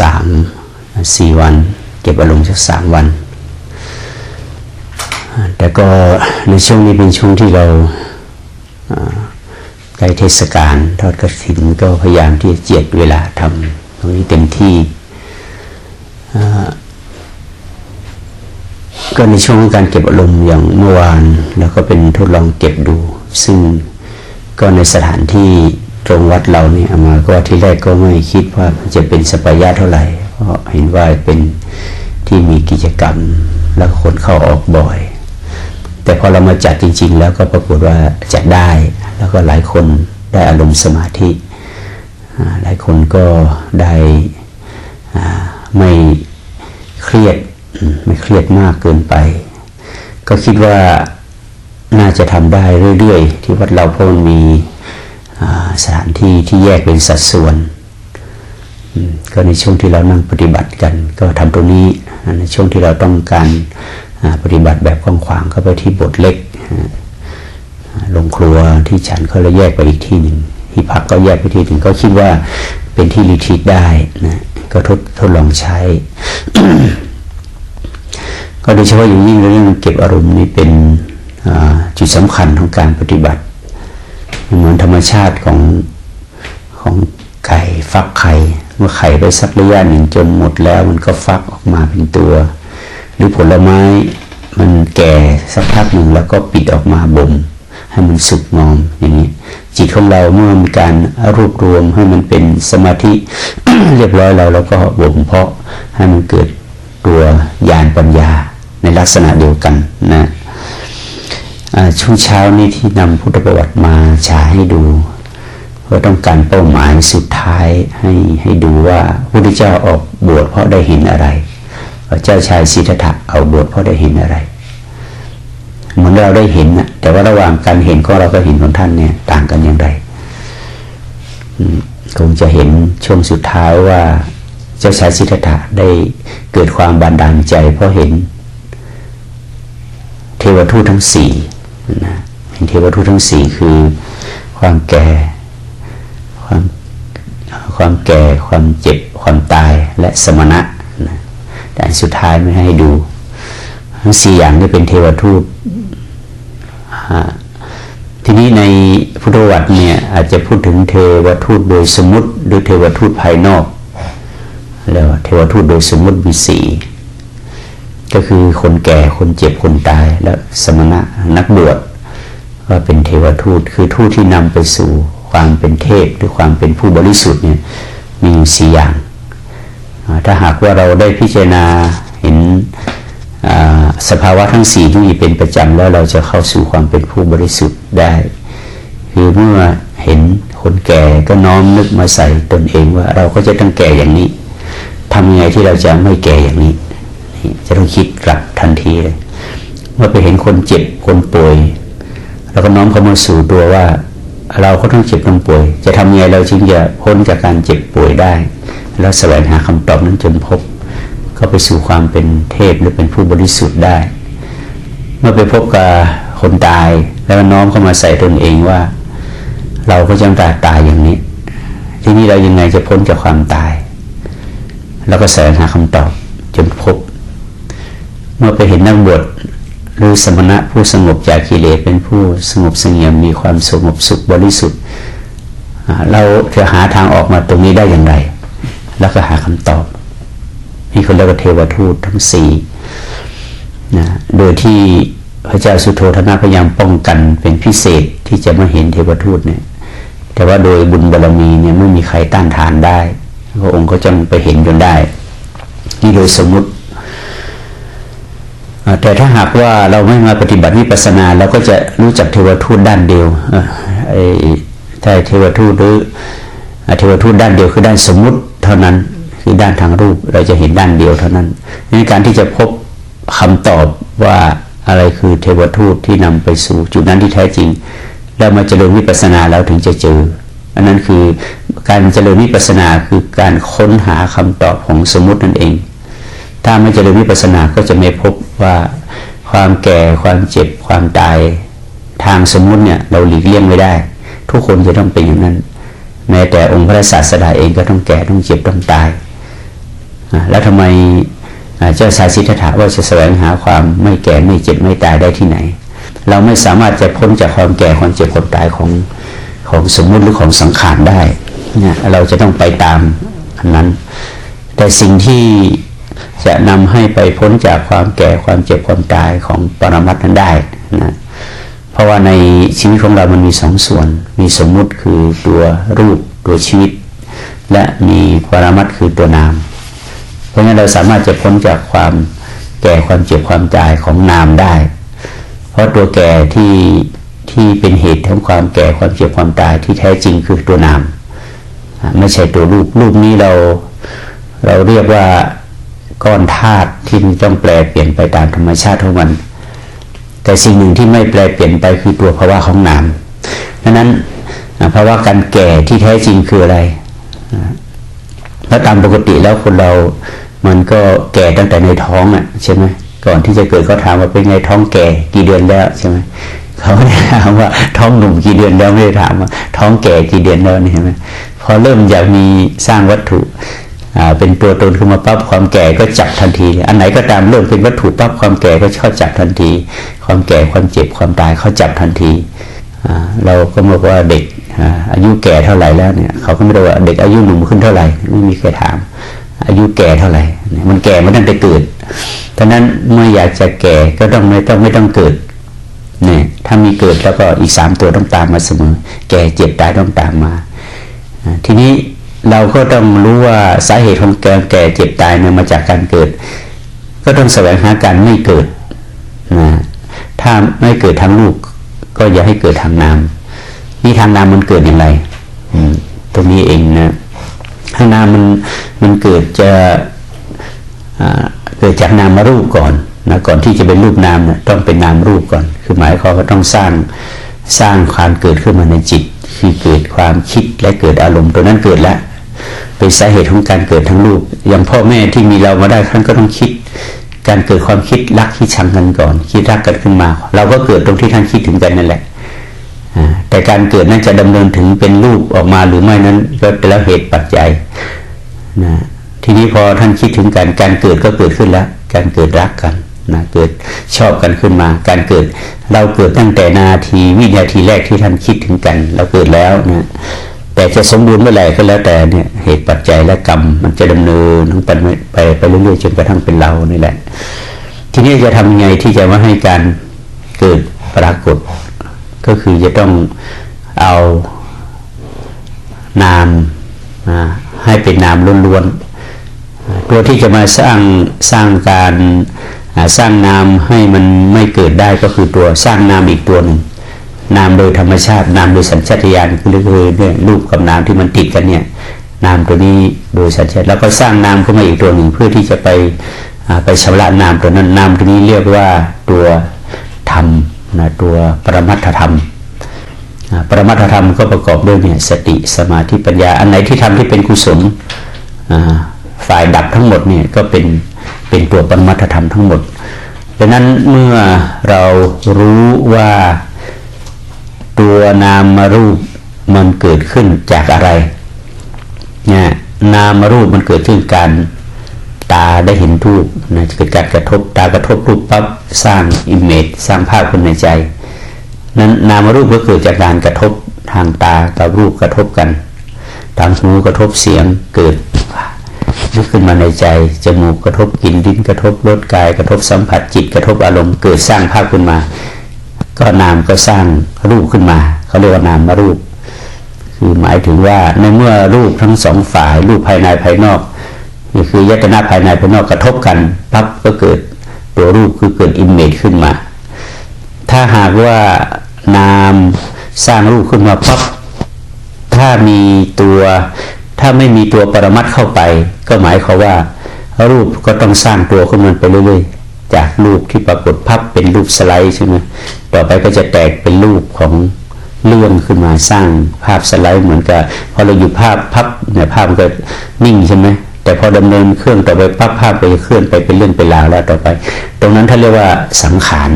สามสี่วัน เก็บอารมณ์สักสามวัน แต่ก็ในช่วงนี้เป็นช่วงที่เราใกล้เทศกาลทอดกระถินก็พยายามที่จะเจียดเวลาทำตรงนี้เต็มที่ก็ในช่วงการเก็บอารมณ์อย่างเมื่อวาน แล้วก็เป็นทดลองเก็บดู ซึ่งก็ในสถานที่ ตรงวัดเราเนี่ยมาก็ที่แรกก็ไม่คิดว่าจะเป็นสปายะเท่าไหร่ เพราะเห็นว่าเป็นที่มีกิจกรรม แล้วคนเข้าออกบ่อย แต่พอเรามาจัดจริง ๆ แล้วก็ปรากฏว่าจัดได้ แล้วก็หลายคนได้อารมณ์สมาธิ หลายคนก็ได้ไม่เครียดไม่เครียดมากเกินไป ก็คิดว่าน่าจะทำได้เรื่อย ๆ ที่วัดเราเพราะมันมี สถานที่ที่แยกเป็นสัดส่วนก็ในช่วงที่เรานั่งปฏิบัติกัน ก็ทำตรงนี้ในช่วงที่เราต้องการปฏิบัติแบบกว้างๆก็ไปที่บทเล็กลงครัวที่ฉันก็เลยแยกไปอีกที่หนึ่งที่พักก็แยกไปที่หนึ่งก็คิดว่าเป็นที่รีทีตได้นะก็ทดทดลองใช้ ก็โดยเฉพาะอย่างยิ่งเรื่องเก็บอารมณ์นี่เป็นจุดสำคัญของการปฏิบัติ เหมือนธรรมชาติของของไก่ฟักไข่เมื่อไข่ไปสักระยะหนึ่งจนหมดแล้วมันก็ฟักออกมาเป็นตัว หรือผลไม้มันแก่สักพักหนึ่งแล้วก็ปิดออกมาบ่มให้มันสุกงอมอย่างนี้ จิตของเราเมื่อมีการรวบรวมให้มันเป็นสมาธิเรียบร้อยแล้วแล้วก็บ่มเพาะให้มันเกิดตัวญาณปัญญาในลักษณะเดียวกันนะ ช่วงเช้านี้ที่นำพุทธประวัติมาฉายให้ดู เพื่อต้องการเป้าหมายสุดท้ายให้ให้ดูว่าพระพุทธเจ้าออกบวชเพราะได้เห็นอะไรพระเจ้าชายสิทธัตถะเอาบวชเพราะได้เห็นอะไร เหมือนเราได้เห็นนะแต่ว่าระหว่างการเห็นก็เราก็เห็นของท่านเนี่ยต่างกันอย่างไรคงจะเห็นช่วงสุดท้ายว่าเจ้าชายสิทธัตถะได้เกิดความบันดาลใจเพราะเห็น เทวทูตทั้งสี่ นะเห็นเทวทูตทั้งสี่คือ ความแก่ความความแก่ความเจ็บความตายและสมณะนะแต่สุดท้ายไม่ให้ดู ทั้งสี่อย่างนี้เป็นเทวทูตทีนี้ในพุทธวัตรเนี่ยอาจจะพูดถึงเทวทูตโดยสมมติหรือเทวทูตภายนอก แล้วเทวทูตโดยสมมติมีสี่ ก็คือคนแก่คนเจ็บคนตาย แล้วสมณะนักบวชว่าเป็นเทวทูตคือทูตที่นำไปสู่ความเป็นเทพหรือความเป็นผู้บริสุทธิ์เนี่ยมีสี่อย่าง ถ้าหากว่าเราได้พิจารณาเห็นสภาวะทั้งสี่ที่เป็นประจำแล้วเราจะเข้าสู่ความเป็นผู้บริสุทธิ์ได้ คือเมื่อเห็นคนแก่ก็น้อมนึกมาใส่ตนเองว่าเราก็จะต้องแก่อย่างนี้ทำยังไงที่เราจะไม่แก่อย่างนี้ จะต้องคิดกลับทันทีเลยเมื่อไปเห็นคนเจ็บคนป่วยเราก็น้อมเข้ามาสู่ตัวว่า เราก็ต้องเจ็บต้องป่วย จะทำยังไงเราจึงจะพ้นจากการเจ็บป่วยได้ แล้วแสวงหาคำตอบนั้นจนพบ เข้าไปสู่ความเป็นเทพหรือเป็นผู้บริสุทธิ์ได้ เมื่อไปพบกับคนตายแล้วน้อมเข้ามาใส่ตนเองว่า เราก็จะตายตายอย่างนี้ ที่นี้เรายังไงจะพ้นจากความตาย แล้วก็แสวงหาคำตอบจนพบ เมื่อไปเห็นนักบวชหรือสมณะผู้สงบจากกิเลสเป็นผู้สงบเสงี่ยมมีความสงบสุขบริสุทธิ์เราจะหาทางออกมาตรงนี้ได้อย่างไร แล้วก็หาคำตอบนี่คนเรียกว่าเทวทูตทั้งสี่นะโดยที่พระเจ้าสุโธธนะพยายามป้องกันเป็นพิเศษที่จะมาเห็นเทวทูตเนี่ย แต่ว่าโดยบุญบารรมีเนี่ยไม่มีใครต้านทานได้พระองค์ก็จะไปเห็นจนได้ นี่โดยสมมุติ แต่ถ้าหากว่าเราไม่มาปฏิบัติวิปัสสนาเราก็จะรู้จักเทวทูตด้านเดียวไอ้ถ้าเทวทูตหรือเทวทูตด้านเดียวคือด้านสมมุติเท่านั้นคือด้านทางรูปเราจะเห็นด้านเดียวเท่านั้นในการที่จะพบคำตอบว่าอะไรคือเทวทูตที่นำไปสู่จุดนั้นที่แท้จริงเรามาเจริญวิปัสสนาแล้วถึงจะเจอ อันนั้นคือการเจริญวิปัสนาคือการค้นหาคำตอบของสมมตินั่นเอง ถ้าไม่เจริญวิปัสสนาก็จะไม่พบว่าความแก่ความเจ็บความตายทางสมมุติเนี่ยเราหลีกเลี่ยงไม่ได้ ทุกคนจะต้องเป็นอย่างนั้น แม้แต่องค์พระศาสดาเองก็ต้องแก่ต้องเจ็บต้องตาย แล้วทำไมเจ้าสายสิทธัตถะว่าจะแสวงหาความไม่แก่ไม่เจ็บไม่ตายได้ที่ไหน เราไม่สามารถจะพ้นจากความแก่ความเจ็บความตายของของสมมุติหรือของสังขารได้เนี่ยเราจะต้องไปตามอันนั้น แต่สิ่งที่ จะนำให้ไปพ้นจากความแก่ความเจ็บความตายของปรมัตนั้นได้นะเพราะว่าในชีวิตของเรามันมีสองส่วน มีสมมุติคือตัวรูปตัวชีวิต และมีปรมัตคือตัวนาม เพราะงั้นเราสามารถจะพ้นจากความแก่ความเจ็บความตายของนามได้ เพราะตัวแก่ที่ที่เป็นเหตุของความแก่ความเจ็บความตายที่แท้จริงคือตัวนาม ไม่ใช่ตัวรูปรูปนี้เราเราเรียกว่า ก้อนธาตุที่มันต้องแปลเปลี่ยนไปตามธรรมชาติของมัน แต่สิ่งหนึ่งที่ไม่แปลเปลี่ยนไปคือตัวภาวะของนามดังนั้นภาวะการแก่ที่แท้จริงคืออะไรแล้วตามปกติแล้วคนเรามันก็แก่ตั้งแต่ในท้องอะใช่ไหมก่อนที่จะเกิดเขาถามว่าเป็นไงท้องแก่กี่เดือนแล้วใช่ไหมเขาไม่ได้ถามว่าท้องหนุ่มกี่เดือนแล้วไม่ได้ถามว่าท้องแก่กี่เดือนแล้วนี่ใช่ไหมพอเริ่มอยากมีสร้างวัตถุ เป็นตัวตนขึ้นมาปั๊บความแก่ก็จับทันที อันไหนก็ตามเริ่มเป็นวัตถุปั๊บความแก่ก็เข้าจับทันที ความแก่ความเจ็บความตายเขาจับทันทีเราก็บอกว่าเด็กอายุแก่เท่าไหร่แล้วเนี่ยเขาก็ไม่รู้ว่าเด็กอายุหนุ่มขึ้นเท่าไหร่ไม่มีใครถาม อายุแก่เท่าไหร่ มันแก่มาตั้งแต่เกิดดังนั้นเมื่ออยากจะแก่ก็ต้องไม่ต้องไม่ต้องเกิดเนี่ยถ้ามีเกิดแล้วก็อีกสามตัวต้องตามมาเสมอ แก่เจ็บตายต้องตามมา ทีนี้ เราก็ต้องรู้ว่าสาเหตุของการแก่เจ็บตายเนี่ยมาจากการเกิด ก็ต้องแสวงหาการไม่เกิดนะถ้าไม่เกิดทางลูก ก็อย่าให้เกิดทางนามนี่ทางนามมันเกิดอย่างไรตรงนี้เองนะทางนามมันมันเกิดจะเกิดจากนามมารูปก่อนนะก่อนที่จะเป็นรูปนามนะต้องเป็นนามรูปก่อน คือหมายความว่าต้องสร้างสร้างความเกิดขึ้นมาในจิต คือเกิดความคิดและเกิดอารมณ์ตัวนั้นเกิดแล้ว เป็นสาเหตุของการเกิดทั้งลูก อย่างพ่อแม่ที่มีเรามาได้ท่านก็ต้องคิด การเกิดความคิดรักที่ชังกันก่อน คิดรักกันขึ้นมา เราก็เกิดตรงที่ท่านคิดถึงกันนั่นแหละแต่การเกิดนั้นจะดำเนินถึงเป็นลูกออกมาหรือไม่นั้น ก็เป็นแล้วเหตุปัจจัยนะทีนี้พอท่านคิดถึงการการเกิดก็เกิดขึ้นแล้ว การเกิดรักกันนะเกิดชอบกันขึ้นมา การเกิดเราเกิดตั้งแต่นาทีวินาทีแรกที่ท่านคิดถึงกัน เราเกิดแล้วนะ แต่จะสมบูรณ์เมื่อไหร่ก็แล้วแต่เนี่ยเหตุปัจจัยและกรรม มันจะดำเนินทั้งไปไปไปเรื่อยๆจนกระทั่งเป็นเรานี่แหละ ทีนี้จะทำยังไงที่จะมาให้การเกิดปรากฏ ก็คือจะต้องเอานามให้เป็นนามล้วนๆตัวที่จะมาสร้างสร้างการสร้างนามให้มันไม่เกิดได้ก็คือตัวสร้างนามอีกตัวหนึ่ง นามโดยธรรมชาตินามโดยสัญชาตญาณคือเนี่ยรูปกับนามที่มันติดกันเนี่ยนามตัวนี้โดยสัญชาติแล้วก็สร้างนามขึ้นมาอีกตัวหนึ่งเพื่อที่จะไปไปชำระนามตัวนั้นนามตัวนี้เรียกว่าตัวธรรมนะตัวปรมัตถธรรมปรมัตถธรรมก็ประกอบด้วยเนี่ยสติสมาธิปัญญา อันไหนที่ทำที่เป็นกุศลฝ่ายดับทั้งหมดเนี่ยก็เป็นเป็นตัวปรมัตถธรรมทั้งหมดดังนั้นเมื่อเรารู้ว่า ตัวนามรูปมันเกิดขึ้นจากอะไรเนี่ยนามรูปมันเกิดขึ้นการตาได้เห็นรูปนะเกิดการกระทบตากระทบรูปปั๊บสร้างอิมเมจสร้างภาพขึ้นในใจ นั้นนามรูปก็เกิดจากการกระทบทางตากับรูปกระทบกัน ทางหูกระทบเสียงเกิดนึกขึ้นมาในใจจมูกกระทบกลิ่นลิ้นกระทบรสกาย กระทบสัมผัสจิตกระทบอารมณ์เกิดสร้างภาพขึ้นมา ก็นามก็สร้างรูปขึ้นมาเขาเรียกว่านามมารูป คือหมายถึงว่าในเมื่อรูปทั้งสองฝ่ายรูปภายในภายนอกนี่คือยตนาภายในภายนอกกระทบกันปั๊บก็เกิดตัวรูปคือเกิดอิมเมจขึ้นมา ถ้าหากว่านามสร้างรูปขึ้นมาปั๊บถ้ามีตัวถ้าไม่มีตัวปรมัตเข้าไป ก็หมายความว่ารูปก็ต้องสร้างตัวขึ้นมาไปเรื่อย จากรูปที่ปรากฏพับเป็นรูปสไลด์ใช่ไหมต่อไปก็จะแตกเป็นรูปของเลื่อนขึ้นมาสร้างภาพสไลด์เหมือนกับพอเราอยู่ภาพพับเนี่ยภาพมันก็นิ่งใช่ไหมแต่พอดำเนินเครื่องต่อไปปั๊บภาพไปเคลื่อนไปเป็นเรื่องเป็นราวแล้วต่อไป ตรงนั้นท่านเรียกว่าสังขาร